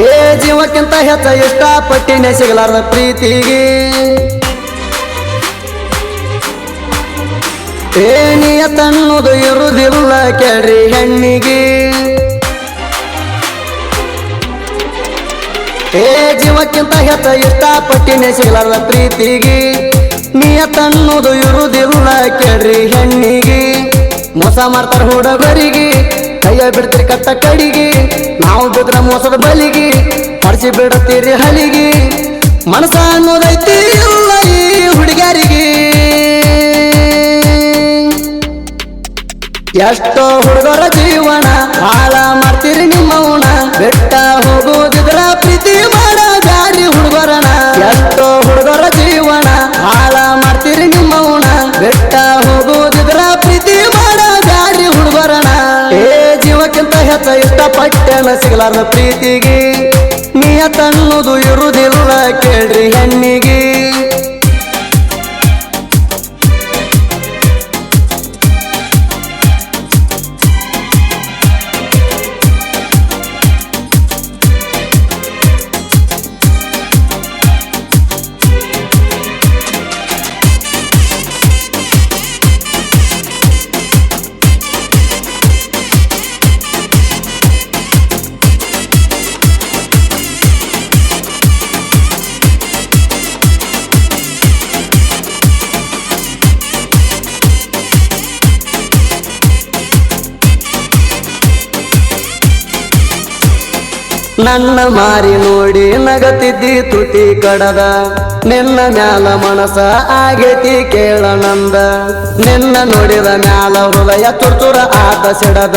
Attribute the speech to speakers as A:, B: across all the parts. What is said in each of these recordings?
A: ಏ ಜೀವಕ್ಕಿಂತ ಹೆಚ್ಚ ಇಷ್ಟಪಟ್ಟಿನೇ ಸಿಗಲಾರ್ದ ಪ್ರೀತಿಗೆ. ಏ ತನ್ನೋದು ಇರುವುದಿಲ್ಲ ಕೆಡ್ರಿ ಹೆಣ್ಣಿಗೆ. ಏ ಜೀವಕ್ಕಿಂತ ಹೆಚ್ಚ ಇಷ್ಟಪಟ್ಟಿನೇ ಸಿಗಲಾರ್ದ ಪ್ರೀತಿಗೆ. ನಿಯತನ್ನುವುದು ಇರುವುದಿಲ್ಲ ಕೆಡ್ರಿ ಹೆಣ್ಣಿಗೆ. ಮೋಸ ಮಾಡ್ತಾರ ಹುಡುಗರಿಗೆ. ಕೈಯ ಬಿಡ್ತೀರಿ ಕಟ್ಟ ಕಡಿಗೆ. ನಾವು ಬಿದ್ರ ಮೋಸದ ಬಲಿಗೆ. ಪಡಿಸಿ ಬಿಡುತ್ತೀರಿ ಹಲಿಗೆ. ಮನಸ ಅನ್ನೋದೈತಿ ಹುಡುಗರಿಗೆ ಎಷ್ಟೋ ಹುಡುಗರ ಜೀವನ ಹಾಳ ಮಾಡ್ತೀರಿ ನಿಮ್ಮವನ ಬೆಟ್ಟ ಹೋಗುದಿದ್ರ ಇಷ್ಟಪಟ್ಟೆನ ಸಿಗಲಾರ್ದ ಪ್ರೀತಿಗೆ ನಿಯತನ್ನುವುದು ಇರುವುದಿಲ್ಲ ಕೇಳ್ರಿ ಹೆಣ್ಣಿಗೆ. ನನ್ನ ಮಾರಿ ನೋಡಿ ನಗತಿದ್ದಿ ತುಟಿ ಕಡದ. ನಿನ್ನ ಮ್ಯಾಲ ಮನಸ ಆಗೇತಿ ಕೇಳ ನಂದ. ನಿನ್ನ ನೋಡಿದ ಮ್ಯಾಲ ಹೃದಯ ತುರ್ತುರ ಆತ ಸಿಡದ.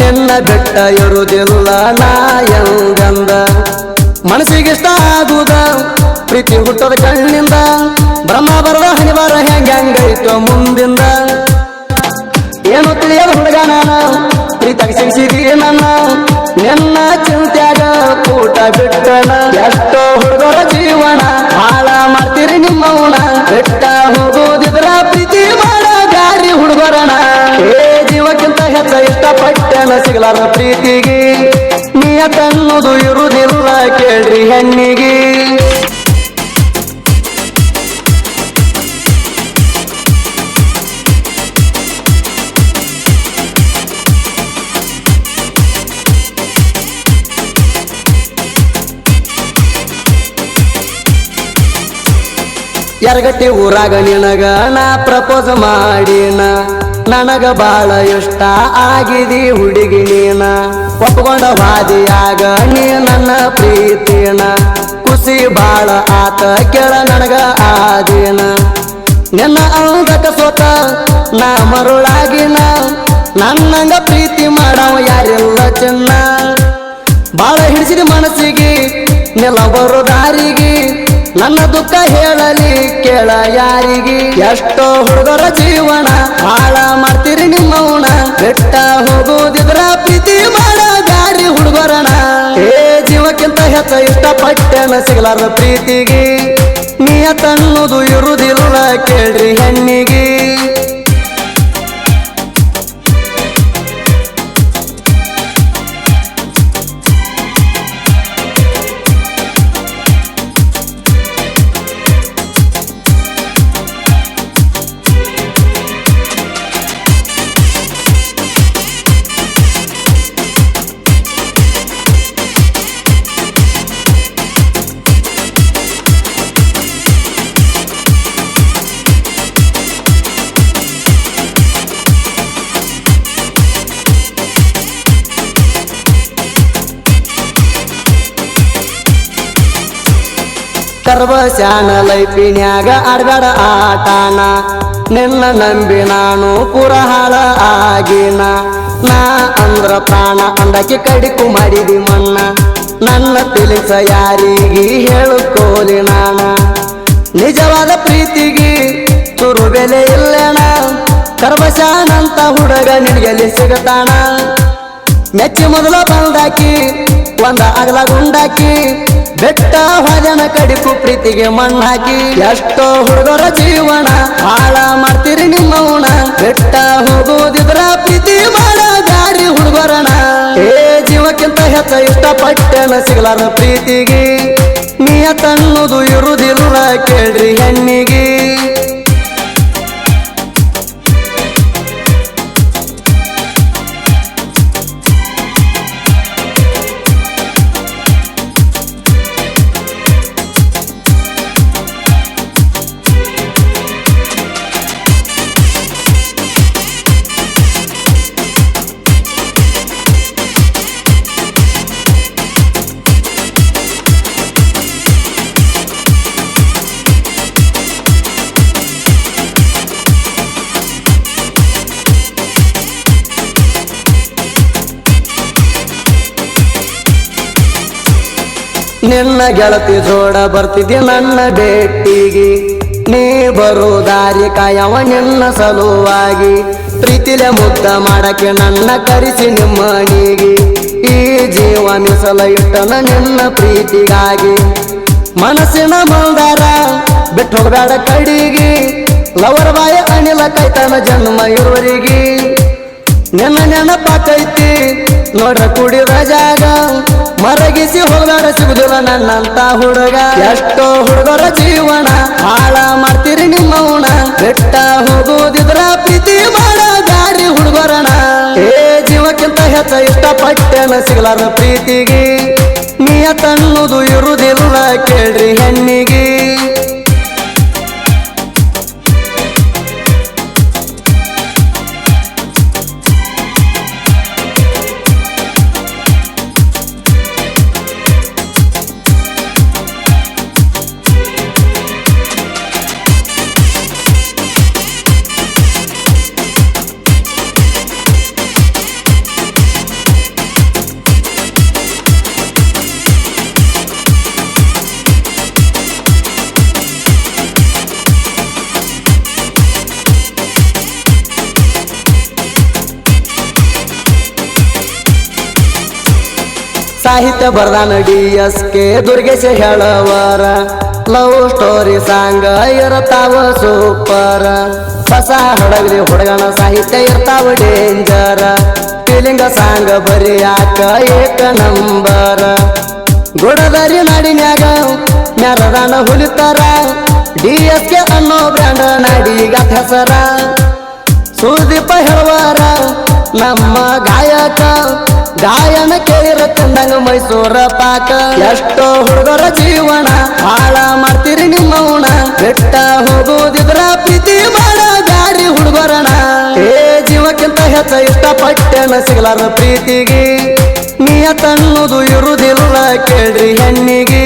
A: ನಿನ್ನ ಬೆಟ್ಟ ಇರುವುದಿಲ್ಲ ನಾಯಂಗಂದ ಮನಸ್ಸಿಗಿಷ್ಟ ಆಗುದ, ಪ್ರೀತಿ ಹುಟ್ಟದ ಕಣ್ಣಿಂದ. ಬ್ರಹ್ಮ ಬರದ ಹನಿವಾರ ಹೆಂಗ ಹೆಂಗೈತೋ ಮುಂದಿಂದ. ಏನು ತಿಳಿಯದ ಹುಡುಗ ನಾನು. ಊಟ ಬಿಟ್ಟಣ. ಎಷ್ಟೋ ಹುಡುಗರ ಜೀವನ ಹಾಳ ಮಾಡ್ತೀರಿ ನಿಮ್ಮವನ ಬೆಟ್ಟ ಹೋಗೋದಿದ್ರ ಪ್ರೀತಿ ಮಾಡ ಗಾರಿ ಹುಡುಗರಣ. ಏ ಜೀವಕ್ಕಿಂತ ಹೆಚ್ಚ ಇಷ್ಟಪಟ್ಟನ ಸಿಗಲಾರ ಪ್ರೀತಿಗೆ. ನಿಯತನ್ನುವುದು ಇರುದಿಲ್ಲ ಕೇಳ್ರಿ ಹೆಣ್ಣಿಗೆ. ಎರಗಟ್ಟಿ ಊರಾಗ ನಿನಗ ನಾ ಪ್ರಪೋಸ್ ಮಾಡಿನ? ನನಗ ಬಾಳ ಇಷ್ಟ ಆಗಿದಿ ಹುಡುಗಿ ನೀನ. ಒಪ್ಕೊಂಡ ವಾದಿಯಾಗ ನೀ ನನ್ನ ಪ್ರೀತಿನ. ಖುಷಿ ಬಾಳ ಆತ ಕೇಳ ನನಗ ಆದಿನ. ನಿನ್ನ ಅಂಗಕ ಸೋತ ನಾ ಮರುಳಾಗಿನ. ನನ್ನಂಗ ಪ್ರೀತಿ ಮಾಡವ ಯಾರೆಲ್ಲ ಚೆನ್ನ. ಬಾಳ ಹಿಡಿಸಿದ ಮನಸ್ಸಿಗೆ ನೆಲ ಬರೋ ದಾರಿಗೆ. ನನ್ನ ದುಃಖ ಹೇಳಲಿ ಕೇಳ ಯಾರಿಗೆ? ಎಷ್ಟೋ ಹುಡುಗರ ಜೀವನ ಹಾಳ ಮಾಡ್ತೀರಿ ನಿಮ್ಮವನ ಬೆಟ್ಟ ಹೋಗುದಿದ್ರ ಪ್ರೀತಿ ಮಾಡ ದಾರಿ ಹುಡುಗರನ. ಏ ಜೀವಕ್ಕಿಂತ ಹೆಚ್ಚ ಇಷ್ಟಪಟ್ಟೆನ ಸಿಗಲಾರ ಪ್ರೀತಿಗೆ. ತಣ್ಣದು ಇರುವುದಿಲ್ಲ ಕೇಳ್ರಿ ಹೆಣ್ಣಿಗೆ. ಕರ್ಬಸ್ಯಾನ ಲೈಪಿನ್ಯಾಗ ಆಡ್ಬೇಡ ಆಟಾನ. ನಿನ್ನ ನಂಬಿ ನಾನು ಪುರ ಹಾಳ ಆಗಿನ. ನಾ ಅಂದ್ರ ಪ್ರಾಣ ಅಂದಕ್ಕೆ ಕಡಿಕು ಮಾಡಿದಿ ಮನ್ನ. ನನ್ನ ತಿಳಿಸ ಯಾರಿಗೆ ಹೇಳು ಕೋಲಿ ನಾನ. ನಿಜವಾದ ಪ್ರೀತಿಗೆ ತುರು ಬೆಲೆ ಇಲ್ಲಣ ಕರ್ವಶಾನಂತ ಹುಡುಗ ನಿನಗೆಲ್ಲಿ ಸಿಗತಾನ? ಮೆಚ್ಚಿ ಮೊದಲ ಬಂದಾಕಿ ಒಂದ ಅಗಲ ಗುಂಡಾಕಿ, ಬೆಟ್ಟ ಕಡಿಪು ಪ್ರೀತಿಗೆ ಮಣ್ಣಾಕಿ ಎಷ್ಟೋ ಹುಡುಗರ ಜೀವನ ಹಾಳ ಮಾಡ್ತೀರಿ ನಿಮ್ಮ ಉಣ ಬೆಟ್ಟ ಹೋಗೋದಿದ್ರ ಪ್ರೀತಿ ಮಾಡ ಗಾಡಿ ಹುಡುಗರಣ. ಏ ಜೀವಕ್ಕೆ ಜೀವಕ್ಕಿಂತ ಹೆಚ್ಚ ಇಷ್ಟಪಟ್ಟೆನ ಸಿಗಲಾರ ಪ್ರೀತಿಗೆ. ನಿಯತನ್ನೋದು ಇರುದಿಲ್ಲ ಕೇಳ್ರಿ ಹೆಣ್ಣಿಗೆ. ನಿನ್ನ ಗೆಳತಿ ಜೋಡ ಬರ್ತಿದ್ದೆ ನನ್ನ ಭೇಟಿಗೆ. ನೀ ಬರೋ ದಾರಿ ಕಾಯವ ನಿನ್ನ ಸಲುವಾಗಿ. ಪ್ರೀತಿಲೆ ಮುದ್ದ ಮಾಡಕ್ಕೆ ನನ್ನ ಕರೆಸಿ ನಿಮ್ಮನಿಗೆ. ಈ ಜೀವ ಸಲ ಇಟ್ಟನ ನಿನ್ನ ಪ್ರೀತಿಗಾಗಿ. ಮನಸ್ಸಿನ ಮಂದಾರ ಬಿಟ್ಟು ಹೋಗಬೇಡ ಕಡಿಗೆ. ಲವರ್ ಬಾಯ ಅನಿಲ ಕೈತನ ಜನ್ಮ ಇರುವರಿಗೆ. ನಿನ್ನ ನೆನಪಾಕೈತಿ ನೋಡ್ರ ಕುಡಿ ಜಾಗ, ಮರಗಿಸಿ ಹೋಗಾರ ಸಿಗುದಿಲ್ಲ ನನ್ನಂತ ಹುಡುಗ. ಎಷ್ಟೋ ಹುಡುಗರ ಜೀವನ ಹಾಳ ಮಾಡ್ತೀರಿ ಉಣ ಬೆಟ್ಟ ಹೋಗುದಿದ್ರ ಪ್ರೀತಿ ಮಾಡ ದಾರಿ ಹುಡುಗರಣ. ಏ ಜೀವಕ್ಕಿಂತ ಹೆಚ್ಚ ಇಷ್ಟಪಟ್ಟೆನ ಸಿಗಲಾರ ಪ್ರೀತಿಗೆ. ನಿಯತನ್ನುದು ಇರುವುದಿಲ್ಲ ಕೇಳ್ರಿ ಹೆಣ್ಣಿಗೆ. ಸಾಹಿತ್ಯ ಬರ್ದಾನ ಡಿ ಎಸ್ ಕೆ ದುರ್ಗೇಶ ಹೇಳವರ. ಲವ್ ಸ್ಟೋರಿ ಸಾಂಗ್ ಇರತಾವ ಸೂಪರ್ ಹೊಸ ಹಡಗಲಿ ಹುಡುಗನ ಸಾಹಿತ್ಯ ಇರ್ತಾವ ಡೇಂಜರ್ ಫೀಲಿಂಗ ಸಾಂಗ್ ಬರಿಯಾಕ ಏಕ ನಂಬರ್. ಗುಡದರಿ ನಾಡಿನ್ಯಾಗ ಮ್ಯಾರದಾನ ಹುಲಿತಾರ. ಡಿ ಎಸ್ ಕೆ ಅನ್ನೋ ಬ್ರ್ಯಾಂಡ್ ನಾಡಿಗ ಹೆಸರ ಸುದೀಪ ಹೇಳುವಾರ. ನಮ್ಮ ಗಾಯಕ, ಗಾಯನ ಕೇಳಿರ ಚಂದಂಗ ಮೈಸೂರ ಪಾಕ. ಎಷ್ಟೋ ಹುಡುಗರ ಜೀವನ ಹಾಳ ಮಾಡ್ತೀರಿ ನಿಮ್ಮವನ ಬೆಟ್ಟ ಹೋಗುದಿದ್ರ ಪ್ರೀತಿ ಮಾಡ ಗಾಡಿ ಹುಡುಗರಣ. ಏ ಜೀವಕ್ಕಿಂತ ಹೆಚ್ಚ ಇಷ್ಟಪಟ್ಟೆನ ಸಿಗಲಾರ ಪ್ರೀತಿಗೆ. ನಿಯತನ್ನುದು ಇರುದಿಲ್ಲ ಕೇಳ್ರಿ ಹೆಣ್ಣಿಗೆ.